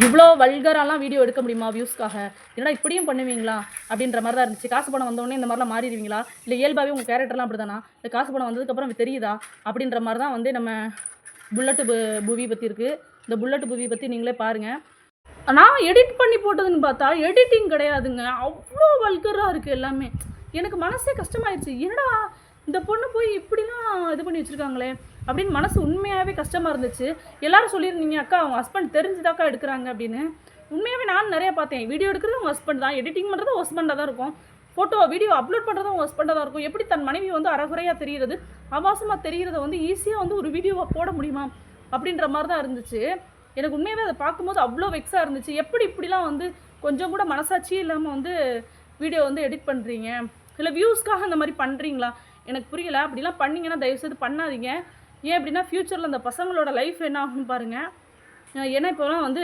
இவ்வளோ வல்கராலாம் வீடியோ எடுக்க முடியுமா வியூஸ்க்காக என்னடா இப்படியும் பண்ணுவீங்களா? அப்படின்ற மாதிரி தான் இருந்துச்சு. காசு பணம் வந்தோடனே இந்த மாதிரிலாம் மாறிடுவீங்களா? இல்லை இயல்பாகவே உங்கள் கேரக்டர்லாம் அப்படி தானா இல்லை காசு பணம் வந்ததுக்கப்புறம் தெரியுதா? அப்படின்ற மாதிரி தான் வந்து நம்ம புல்லட்டு பு புவி பற்றி இருக்குது இந்த புல்லட்டு புவி பற்றி நீங்களே பாருங்கள் நான் எடிட் பண்ணி போட்டதுன்னு பார்த்தா எடிட்டிங் கிடையாதுங்க. அவ்வளோ வல்கராக இருக்குது எல்லாமே. எனக்கு மனசே கஷ்டமாயிடுச்சு என்னடா இந்த பொண்ணு போய் இப்படிலாம் இது பண்ணி வச்சுருக்காங்களே? அப்படின்னு மனசு உண்மையாகவே கஷ்டமாக இருந்துச்சு. எல்லாரும் சொல்லியிருந்தீங்க அக்கா அவங்க ஹஸ்பண்ட் தெரிஞ்சுதாக்கா எடுக்கிறாங்க அப்படின்னு. உண்மையாகவே நான் நிறைய பார்த்தேன். வீடியோ எடுக்கிறது உங்கள் ஹஸ்பண்ட் தான். எடிட்டிங் பண்ணுறது ஹஸ்பண்டாக தான் இருக்கும். ஃபோட்டோ வீடியோ அப்லோட் பண்ணுறதும் உங்கள் ஹஸ்பண்டாக தான் இருக்கும். எப்படி தன் மனைவி வந்து அறகுறையாக தெரிகிறது? ஆபாசமாக தெரிகிறத வந்து ஈஸியாக வந்து ஒரு வீடியோவை போட முடியுமா? அப்படின்ற மாதிரி தான் இருந்துச்சு. எனக்கு உண்மையாகவே அதை பார்க்கும்போது அவ்வளோ வெக்ஸாக இருந்துச்சு. எப்படி இப்படிலாம் வந்து கொஞ்சம் கூட மனசாட்சியே இல்லாமல் வந்து வீடியோ வந்து எடிட் பண்ணுறீங்க இல்லை வியூஸ்க்காக அந்த மாதிரி பண்ணுறீங்களா எனக்கு புரியல. அப்படிலாம் பண்ணிங்கன்னா தயவுசெய்து பண்ணாதீங்க. ஏன் அப்படின்னா ஃப்யூச்சரில் அந்த பசங்களோட லைஃப் என்ன ஆகும்னு பாருங்கள் ஏன்னா இப்போலாம் வந்து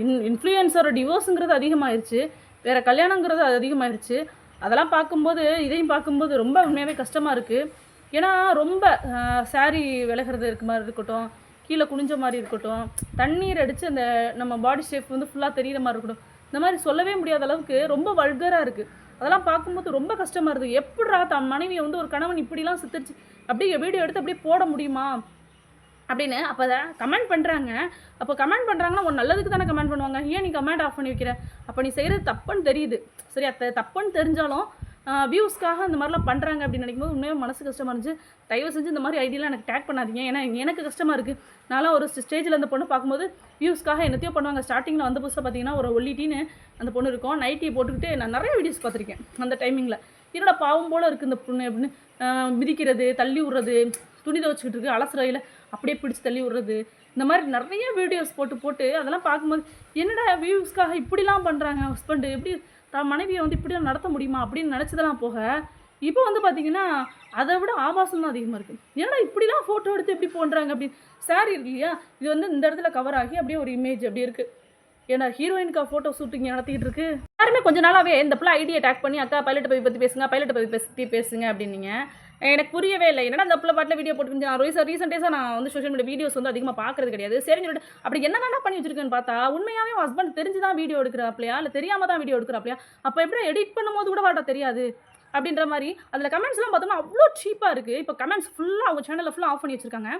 இன் இன்ஃப்ளூயன்ஸரோட டிவோர்ஸுங்கிறது அதிகமாகிருச்சு வேறு கல்யாணங்கிறது அது அதிகமாகிருச்சு அதெல்லாம் பார்க்கும்போது இதையும் பார்க்கும்போது ரொம்ப உண்மையாகவே கஷ்டமாக இருக்குது ஏன்னா ரொம்ப சாரி விலகிறது இருக்க மாதிரி இருக்கட்டும் கீழே குனிஞ்ச மாதிரி இருக்கட்டும் தண்ணீர் அடித்து அந்த நம்ம பாடி ஷேப் வந்து ஃபுல்லாக தெரியிற மாதிரி இருக்கட்டும் இந்த மாதிரி சொல்லவே முடியாத அளவுக்கு ரொம்ப வல்கராக இருக்குது அதெல்லாம் பார்க்கும்போது ரொம்ப கஷ்டமாக இருக்குது எப்படா தன் மனைவியை வந்து ஒரு கணவன் இப்படிலாம் சித்தரிச்சு அப்படியே வீடியோ எடுத்து அப்படியே போட முடியுமா? அப்படின்னு அப்போ அதை கமெண்ட் பண்ணுறாங்க அப்போ கமெண்ட் பண்ணுறாங்கன்னா ஒரு நல்லதுக்கு தானே கமெண்ட் பண்ணுவாங்க. ஏன் நீ கமெண்ட் ஆஃப் பண்ணி வைக்கிற? அப்போ நீ செய்கிறது தப்புன்னு தெரியுது. சரி அத்தை தப்புன்னு தெரிஞ்சாலும் வியூஸ்க்காக இந்த மாதிரிலாம் பண்ணுறாங்க அப்படின்னு நினைக்கும் போது உண்மையாக மனசு கஷ்டமாக இருந்துச்சு. தயவு செஞ்சு இந்த மாதிரி ஐடியெலாம் எனக்கு டேக் பண்ணாதீங்க. ஏன்னா எனக்கு கஷ்டமாக இருக்குது நான்லாம் ஒரு ஸ்டேஜில் அந்த பொண்ணு பார்க்கும்போது வியூஸ்க்காக என்னத்தையோ பண்ணுவாங்க. ஸ்டார்டிங்கில் வந்த புதுசாக பார்த்தீங்கன்னா ஒரு ஒல்லிட்டின்னு அந்த பொண்ணு இருக்கும். நைட்டி போட்டுக்கிட்டு நான் நிறைய வீடியோஸ் பார்த்துருக்கேன் அந்த டைமிங்கில் என்னோட பாவம் போல் இருக்குது இந்த பொண்ணு அப்படின்னு. மிதிக்கிறது தள்ளி விடுறது துணி துவச்சிக்கிட்டு இருக்கு அலசுறையில் அப்படியே பிடிச்சி தள்ளி விடுறது. இந்த மாதிரி நிறைய வீடியோஸ் போட்டு போட்டு அதெல்லாம் பார்க்கும்போது என்னடா வியூஸ்க்காக இப்படிலாம் பண்ணுறாங்க ஹஸ்பண்டு எப்படி தான் மனைவியை வந்து இப்படிலாம் நடத்த முடியுமா அப்படின்னு நினச்சதெல்லாம் போக இப்போ வந்து பார்த்தீங்கன்னா அதை விட ஆபாசம் தான் அதிகமாக இருக்குது ஏன்னா இப்படிலாம் ஃபோட்டோ எடுத்து எப்படி போடுறாங்க அப்படின்னு சாரி இருக்கு இல்லையா? இது வந்து இந்த இடத்துல கவர் ஆகி அப்படியே ஒரு இமேஜ் அப்படி இருக்குது ஏன்னா ஹீரோயினுக்கா ஃபோட்டோ ஷூட்டிங் நடத்திட்டு இருக்கு? எல்லாருமே கொஞ்ச நாளாவே இந்த பிள்ளை ஐடியா டேக் பண்ணி அக்கா பைலட் பை பற்றி பேசுங்க பைலட் பை பற்றி பேசுங்க அப்படின்னீங்க. எனக்கு புரியவே இல்லை. என்னடா அந்த பிள்ளை பாட்டில் வீடியோ போட்டு நான் ரீசன் ரீசெண்டேஸாக நான் வந்து சோஷியல் மீடியா வீடியோஸ் வந்து அதிகமாக பார்க்கறது கிடையாது. சரின்னு சொல்லிட்டு அப்படி என்ன பண்ணி வச்சிருக்கேன்னு பார்த்தா உண்மையாகவே ஹஸ்பண்ட் தெரிஞ்சு தான் வீடியோ எடுக்கிறாப்லையா? இல்லை தெரியாமல் தான் வீடியோ எடுக்கிறாப்லையா? அப்போ எப்படி எடிட் பண்ணும்போது கூட வாட்டா தெரியாது? அப்படின்ற மாதிரி அதில் கமெண்ட்ஸ்லாம் பார்த்தோம்னா அவ்வளோ சீப்பாக இருக்குது இப்போ கமெண்ட்ஸ் ஃபுல்லாக அவங்க சேனலில் ஃபுல்லாக ஆஃப் பண்ணி வச்சுருக்காங்க.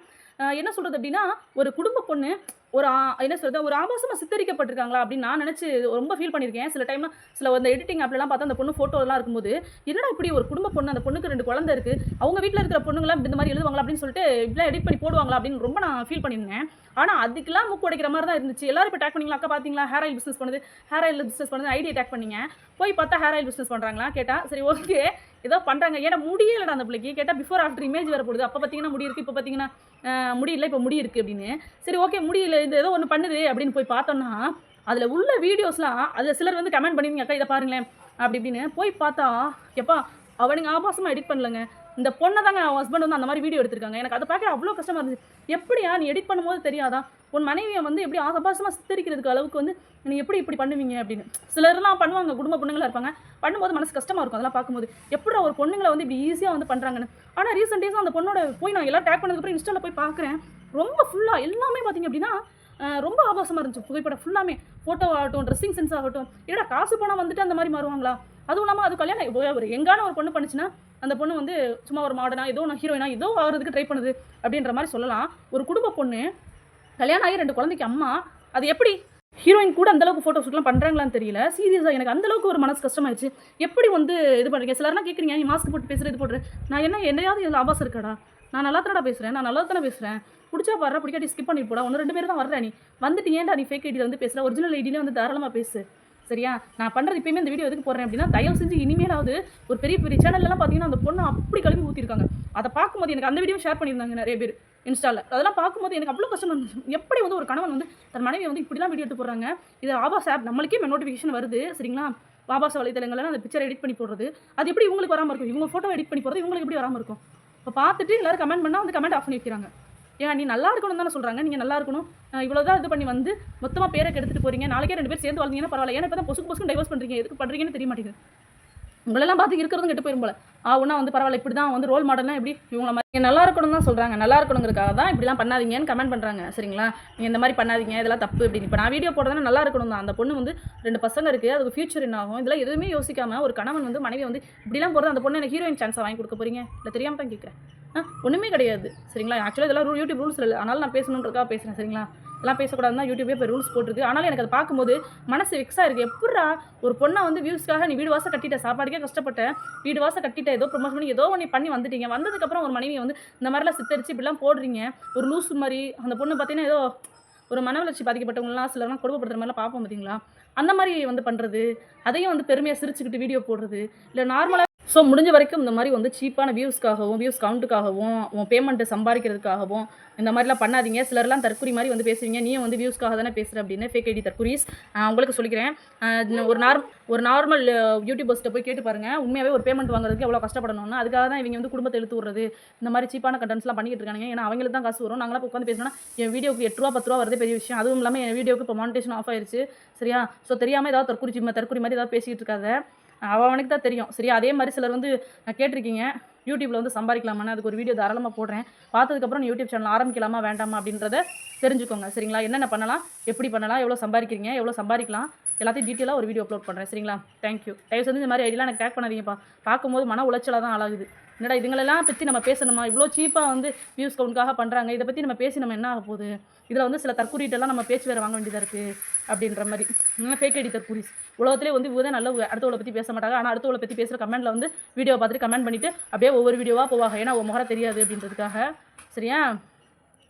என்ன சொல்கிறது அப்படின்னா ஒரு குடும்ப பொண்ணு ஒரு என்ன சொல்கிறது ஒரு ஆபாசமாக சித்தரிக்கப்பட்டிருக்காங்களா அப்படின்னு நான் நினச்சி ரொம்ப ஃபீல் பண்ணியிருக்கேன். சில டைம் சில அந்த எடிட்டிங் அப்படிலாம் பார்த்தா அந்த பொண்ணு ஃபோட்டோலாம் இருக்கும்போது என்னடா இப்படி ஒரு குடும்ப பொண்ணு அந்த பொண்ணுக்கு ரெண்டு குழந்தை இருக்குது அவங்க வீட்டில் இருக்கிற பொண்ணுங்களாம் இந்த மாதிரி எழுதுவாங்களா? அப்படின்னு சொல்லிட்டு இப்படிலாம் எடிட் பண்ணி போடுவாங்களா அப்படின்னு ரொம்ப நான் ஃபீல் பண்ணியிருந்தேன். ஆனால் அதுக்கெல்லாம் மூக்கு உடைக்கிற மாதிரி தான் இருந்துச்சு. எல்லாரும் இப்போ டேக் பண்ணீங்களா? அக்கா பார்த்தீங்களா ஹேர் ஆயில் பிஸ்னஸ் பண்ணுது ஹேர் ஆயில் பிஸ்னஸ் பண்ணுது ஐடியா டேக் பண்ணீங்க. போய் பார்த்தா ஹேர் ஆயில் பிஸ்னஸ் பண்ணுறாங்களா கேட்டால் சரி ஓகே ஏதோ பண்ணுறாங்க ஏன்னா முடியலடா அந்த பிள்ளைக்கு. கேட்டால் பிஃபோர் ஆஃப்டர் இமேஜ் வர போடுது. அப்போ பார்த்தீங்கன்னா முடி இருக்குது இப்போ பார்த்தீங்கன்னா முடியல இப்போ முடி இருக்குது அப்படின்னு. சரி ஓகே முடியல இது ஏதோ ஒன்று பண்ணுது அப்படின்னு போய் பார்த்தோம்னா அதில் உள்ள வீடியோஸ்லாம் அதில் சிலர் வந்து கமெண்ட் பண்ணிருங்க அக்கா இதை பாருங்களேன். அப்படி இப்படின்னு போய் பார்த்தா எப்பா அவனுங்க ஆபாசமாக எடிட் பண்ணலங்க. இந்த பொண்ணை தாங்க அவன் ஹஸ்பண்ட் வந்து அந்த மாதிரி வீடியோ எடுத்திருக்காங்க. எனக்கு அதை பார்க்க அவ்வளோ கஷ்டமாக இருந்துச்சு. எப்படியா நீ எடிட் பண்ணும்போது தெரியாதா? உன் மனைவியை வந்து எப்படி ஆசபாசமாக சித்தரிக்கிறதுக்கு அளவுக்கு வந்து நீங்கள் எப்படி இப்படி பண்ணுவீங்க அப்படின்னு. சிலர்லாம் பண்ணுவாங்க குடும்ப பொண்ணுங்களா இருப்பாங்க. பண்ணும்போது மனசு கஷ்டமாக இருக்கும் அதெல்லாம் பார்க்கும்போது. எப்படி ஒரு பொண்ணுங்களை வந்து இப்படி ஈஸியாக வந்து பண்ணுறாங்கன்னு ஆனால் ரீசெண்ட் டேஸாக அந்த பொண்ணோட போய் நான் எல்லாம் டேக் பண்ணதுக்கப்புறம் இன்ஸ்டாவில் போய் பார்க்குறேன். ரொம்ப ஃபுல்லாக எல்லாமே பார்த்தீங்க அப்படின்னா ரொம்ப ஆபாசமாக இருந்துச்சு. புகைப்படம் ஃபுல்லாமே ஃபோட்டோ ஆகட்டும் ட்ரெஸ்ஸிங் சென்ஸ் ஆகட்டும். ஏடா காசு பணம் வந்துட்டு அந்த மாதிரி மாறுவாங்களா? அதுவும் இல்லாமல் அது கல்யாணம் ஒரு எங்கான ஒரு பொண்ணு பண்ணுச்சுன்னா அந்த பொண்ணு வந்து சும்மா ஒரு மாடனா ஏதோ நான் ஹீரோயினா ஏதோ ஆகிறதுக்கு ட்ரை பண்ணுது அப்படின்ற மாதிரி சொல்லலாம். ஒரு குடும்ப பொண்ணு கல்யாணம் ஆகி ரெண்டு குழந்தைக்கு அம்மா அது எப்படி? ஹீரோயின் கூட அந்தளவுக்கு ஃபோட்டோ ஷூட்லாம் பண்ணுறாங்களான்னு தெரியல. சீரியஸாக எனக்கு அந்தளவுக்கு ஒரு மனசு கஷ்டமாயிடுச்சு. எப்படி வந்து இது பண்ணுறீங்க சிலர்லாம் கேட்குறீங்க நீ மாஸ்க் போட்டு பேசுகிற இது போடுறேன் நான் என்ன என்னையாவது இதில் ஆபாசம் இருக்காடா? நான் நல்லா தானடா பேசுகிறேன் நான் நல்லா தானே பேசுகிறேன் பிடிச்சா வர்ற பிடிக்காட்டி ஸ்கிப் பண்ணிட்டு போடா. ஒன்று ரெண்டு பேர் தான் வர்றேன் நீ. வந்துட்டு ஏன்டா நீ ஃபேக் ஐடியில் வந்து பேசுகிற ஒரிஜினல் ஐடியிலே வந்து தாராளமாக பேசு. சரியா? நான் பண்ணுறது இப்பயுமே இந்த வீடியோ எதுக்கு போடுறேன் அப்படின்னா தயவு செஞ்சு இனிமேலாவது ஒரு பெரிய பெரிய சேனல்லாம் பார்த்தீங்கன்னா அந்த பொண்ணு அப்படி கழுவி ஊற்றிருக்காங்க அதை பார்க்கும்போது எனக்கு அந்த வீடியோ ஷேர் பண்ணியிருந்தாங்க நிறைய பேர். இன்ஸ்டாவில் அதெல்லாம் பார்க்கும்போது எனக்கு அவ்வளோ கஷ்டமாக இருந்துச்சு. எப்படி வந்து ஒரு கணவன் வந்து தன் மனைவி வந்து இப்படிலாம் வீடியோ எடுத்து போடுறாங்க? இது ஆபாஸ் ஆப் நம்மளுக்கே நோட்டிஃபிகேஷன் வருது. சரிங்களா? ஆபாச வலைத்தளங்கள்லாம் அந்த பிக்சர் எடிட் பண்ணி போடுறது. அது எப்படி இவங்களுக்கு வராமல் இருக்கும்? இவங்க ஃபோட்டோ எடிட் பண்ணி போடுறது இவங்களுக்கு எப்படி வராமல் இருக்கும்? இப்போ பார்த்துட்டு எல்லோரும் கமெண்ட் பண்ணால் வந்து கமெண்ட் ஆஃப் பண்ணி வைக்கிறாங்க. ஏன் நீ நல்லா இருக்கணும் தானே சொல்கிறாங்க நீங்கள் நல்லா இருக்கணும். இவ்வளோதான் இது பண்ணி வந்து மொத்தமாக பேரை கெடுத்துட்டு போகிறீங்க நாளைக்கே ரெண்டு பேர் சேர்ந்து வாழ்ந்தீங்கன்னா பரவாயில்ல. ஏன்னா இப்போ தான் பொசுக்கு பொசுக்கு டைவர்ஸ் பண்ணுறீங்க எதுக்கு பண்ணுறீங்கன்னு தெரிய மாட்டேங்குது. உங்களெல்லாம் பார்த்து இருக்கிறதும் கெட்டு போயிரும் போல. ஆ ஒன்றா வந்து பரவாயில்ல இப்படி தான் வந்து ரோல் மாடல்னா எப்படி இவங்கள மாதிரி நல்லா இருக்கணும் தான் சொல்கிறாங்க நல்லா இருக்கணுங்கிறக்காக தான் இப்படிலாம் பண்ணாதீங்கன்னு கமெண்ட் பண்ணுறாங்க சரிங்களா? நீங்கள் இந்த மாதிரி பண்ணாதீங்க இதெல்லாம் தப்பு அப்படின்னு இப்போ நான் வீடியோ போடுறதுனா நல்லா இருக்கணும் தான். அந்த பொண்ணு வந்து ரெண்டு பசங்க இருக்குது அதுக்கு ஃபியூச்சர் என்ன ஆகும்? இதெல்லாம் எதுவுமே யோசிக்காமல் ஒரு கணவன் வந்து மனைவி வந்து இப்படிலாம் போகிறது அந்த பொண்ணு எனக்கு ஹீரோயின் சான்ஸை வாங்கி கொடுக்க போறீங்க? இல்லை தெரியாமல் தான் கேட்குறேன் ஆ ஒன்றுமே கிடையாது. சரிங்களா? ஆக்சுவலாக இதெல்லாம் ரூ- யூடியூப் ரூல்ஸ் இல்லை. அதனால் நான் பேசணுன்றதுக்காக பேசுகிறேன் சரிங்களா? எல்லாம் பேசக்கூடாதுன்னு தான் யூடியூபே இப்போ ரூல்ஸ் போட்டிருக்கு. ஆனாலும் எனக்கு அதை பார்க்கும்போது மனசு வெக்ஸாக இருக்குது எப்படா ஒரு பொண்ணை வந்து வியூஸ்க்காக நீ வீடு வாசம் கட்டிட்ட? சாப்பாடுக்கே கஷ்டப்பட்டேன். வீடு வாசம் கட்டிட்ட. ஏதோ ப்ரொமோஷன் பண்ணி ஏதோ ஒன்று பண்ணி வந்துட்டீங்க. வந்ததுக்கப்புறம் ஒரு மனைவி வந்து இந்த மாதிரிலாம் சித்தரிச்சு இப்படிலாம் போடுறீங்க. ஒரு லூஸ் மாதிரி. அந்த பொண்ணு பார்த்தீங்கன்னா ஏதோ ஒரு மன வளர்ச்சி பாதிக்கப்பட்டவங்களாம் சிலர்லாம் கொடுமைப்படுத்துற மாதிரிலாம் பார்ப்போம் பார்த்தீங்களா? அந்த மாதிரி வந்து பண்ணுறது அதையும் வந்து பெருமையாக சிரிச்சுக்கிட்டு வீடியோ போடுறது. இல்லை நார்மலாக ஸோ முடிஞ்ச வரைக்கும் இந்த மாதிரி வந்து சீப்பான வியூஸ்க்காகவும் வியூஸ் கவுண்ட்டுக்காகவும் உன் பேமெண்ட்டை சம்பாதிக்கிறதுக்காகவும் இந்த மாதிரிலாம் பண்ணாதீங்க. சிலர்லாம் தற்குறி மாதிரி வந்து பேசுவீங்க. நீ வந்து வியூஸ்க்காக தானே பேசுகிற அப்படின்னு ஃபேக் ஐடி தற்குறிஸ் உங்களுக்கு சொல்லிக்கிறேன். ஒரு நார் ஒரு நார்மல் யூடியூபர்ஸ்ட்டை போய் கேட்டு பாருங்கள் உண்மையாகவே ஒரு பேமெண்ட் வாங்குறதுக்கு எவ்வளோ கஷ்டப்படணும்னு. அதுக்காக தான் இவங்க வந்து குடும்பத்தை எழுத்து விடுறது. இந்த மாதிரி சீப்பான கண்டென்ட்ஸ்லாம் பண்ணிக்கிட்டு இருக்காங்க ஏன்னா அவங்களுக்கு தான் காசு வரும். நாங்களாம் இப்போ உட்காந்து பேசணும்னா என் வீடியோக்கு எட்டு ரூபா பத்து ரூபா வரதே பெரிய விஷயம். அதுவும் இல்லாமல் என் வீடியோக்கு இப்போ மானிட்டேஷன் ஆஃப் ஆயிருச்சு. சரியா? ஸோ தெரியாமல் ஏதாவது தற்குறி தற்குறி மாதிரி ஏதாவது பேசிக்கிட்டு இருக்காத. அவனுக்கு தான் தெரியும். சரி அதே மாதிரி சிலர் வந்து நான் கேட்டிருக்கீங்க யூடியூப்பில் வந்து சம்பாதிக்கலாமான்னு அதுக்கு ஒரு வீடியோ தாராளமாக போடுறேன். பார்த்ததுக்கப்புறம் நீ யூடியூப் சேனல் ஆரம்பிக்கலாமா வேண்டாமா அப்படின்றத தெரிஞ்சுக்கோங்க. சரிங்களா? என்னென்ன பண்ணலாம்? எப்படி பண்ணலாம்? எவ்வளோ சம்பாதிக்கிறீங்க? எவ்வளோ சம்பாதிக்கலாம்? எல்லாத்தையும் டீட்டெயிலாக ஒரு வீடியோ அப்லோட் பண்ணுறேன் சரிங்களா? தேங்க்யூ தயவு செஞ்சு இந்த மாதிரி ஐடியெலாம் எனக்கு டேக் பண்ணாதீங்கப்பா. பார்க்கும்போது மன உளைச்சலாக தான் ஆளாகுது. என்னடா இதுங்களெல்லாம் பற்றி நம்ம பேசணுமா? இவ்வளோ சீப்பாக வந்து வியூஸ் கவுண்ட்காக பண்ணுறாங்க இதை பற்றி நம்ம பேசி நம்ம என்ன ஆக போகுது? இதில் வந்து சில தற்கூறிட்டெல்லாம் நம்ம பேச்சு வேறு வாங்க வேண்டியதாக இருக்குது அப்படின்ற மாதிரி. ஃபேக் ஐடி தற்கூரிஸ் உலகத்திலே வந்து இவ்வளோ நல்ல அடுத்தவளை பற்றி பேச மாட்டாங்க. ஆனால் அடுத்தவளை பற்றி பேசுகிற கமெண்ட்டில் வந்து வீடியோ பார்த்துட்டு கமெண்ட் பண்ணிவிட்டு அப்படியே ஒவ்வொரு வீடியோவாக போவாங்க. ஏன்னா உன் முகரம் தெரியாது அப்படின்றதுக்காக. சரியா?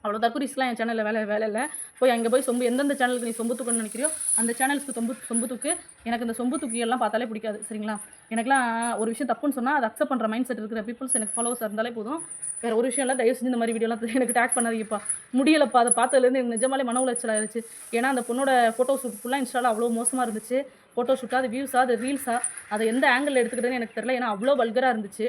அவ்வளோ தற்கூரிஸ்லாம் என் சேனலில் வேலை வேலை இல்லை. போய் அங்கே போய் சொம்பு எந்தெந்த சேனலுக்கு நீ சொம்பு தூக்கணும்னு நினைக்கிறியோ அந்த சேனலுக்கு சொம்பு சொம்பு தூக்கு. எனக்கு இந்த சொம்பு தூக்கியெல்லாம் பார்த்தாலே பிடிக்காது சரிங்களா? எனக்குலாம் ஒரு விஷயம் தப்புன்னு சொன்னால் அதை அக்செப்ட் பண்ணுற மைண்ட் செட் இருக்கிற பீப்புள்ஸ் எனக்கு ஃபாலோவர்ஸ் இருந்தாலே போதும். வேறு ஒரு விஷயம் இல்லை தயவு செஞ்சு இந்த மாதிரி வீடியோலாம் எனக்கு டேக் பண்ணாதீங்கப்பா. முடியலப்பா அதை பார்த்ததுலேருந்து எனக்கு நிஜமாலே மன உளைச்சல் ஆயிடுச்சு ஏன்னா அந்த பொண்ணோட ஃபோட்டோ ஷூட் ஃபுல்லாக இன்ஸ்டாவில் அவ்வளோ மோசமாக இருந்துச்சு. ஃபோட்டோ ஷூட்டாக அது வியூஸாக அது ரீல்ஸாக அதை எந்த ஆங்கிள் எடுத்துக்கிட்டேன்னு எனக்கு தெரியல. ஏன்னா அவ்வளோ வல்கராக இருந்துச்சு.